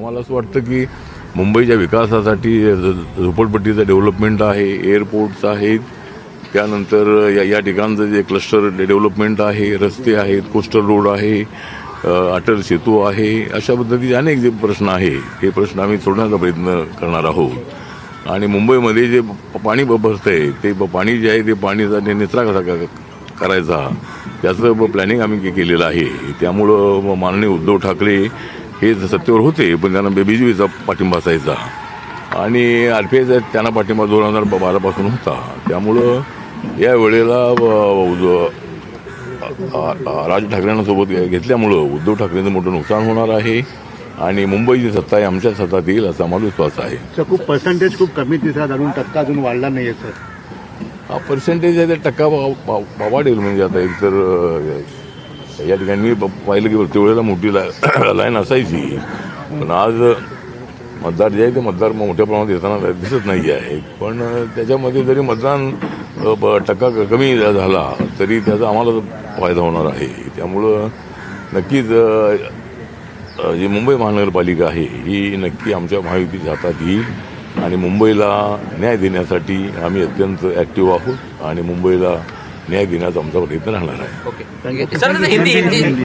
आम्हाला असं वाटतं की मुंबईच्या विकासासाठी झ- झोपडपट्टीचं डेव्हलपमेंट आहे एअरपोर्ट्स आहेत त्यानंतर या या ठिकाणचं जे क्लस्टर डेव्हलपमेंट आहे रस्ते आहेत कोस्टल रोड आहे अटल सेतू आहे अशा पद्धतीचे अनेक जे प्रश्न आहे हे प्रश्न आम्ही सोडण्याचा प्रयत्न करणार आहोत. आणि मुंबईमध्ये जे पाणी ब- आहे ते ब- पाणी जे आहे ते पाणीचा निचरा कसा करायचा त्याचं प्लॅनिंग आम्ही केलेलं आहे. त्यामुळं माननीय उद्धव ठाकरे हे सत्तेवर होते पण त्यांना बीजेपीचा पाठिंबा असायचा. आणि आर पी आयचा त्यांना पाठिंबा दोन हजार बारापासून होता त्यामुळं या वेळेला राज ठाकरेंना सोबत घेतल्यामुळं उद्धव ठाकरेंचं मोठं नुकसान होणार आहे. आणि मुंबईची सत्ता आहे आमच्या सत्तात येईल असा आम्हाला विश्वास आहे. सर खूप पर्सेंटेज खूप कमी दिसत अजून टक्का अजून वाढला नाहीये सर. हा पर्सेंटेज आहे ते टक्का वाढेल म्हणजे आता एक तर अ, या ठिकाणी मी पाहिलं की प्रत्येक वेळेला मोठी ला- लाईन असायची. पण आज मतदार जे आहे ते मतदार मोठ्या प्रमाणात येताना दिसत नाही आहे पण त्याच्यामध्ये जरी मतदान ब- टक्का क- कमी झाला तरी त्याचा आम्हाला फायदा होणार आहे. त्यामुळं नक्कीच जी मुंबई महानगरपालिका आहे ही नक्की आमच्या महायुतीच्या हातात येईल आणि मुंबईला न्याय देण्यासाठी आम्ही अत्यंत ॲक्टिव्ह आहोत. आणि मुंबईला न्याय देण्याचा आमचा प्रयत्न राहणार आहे ओके सर हिंदी हिंदी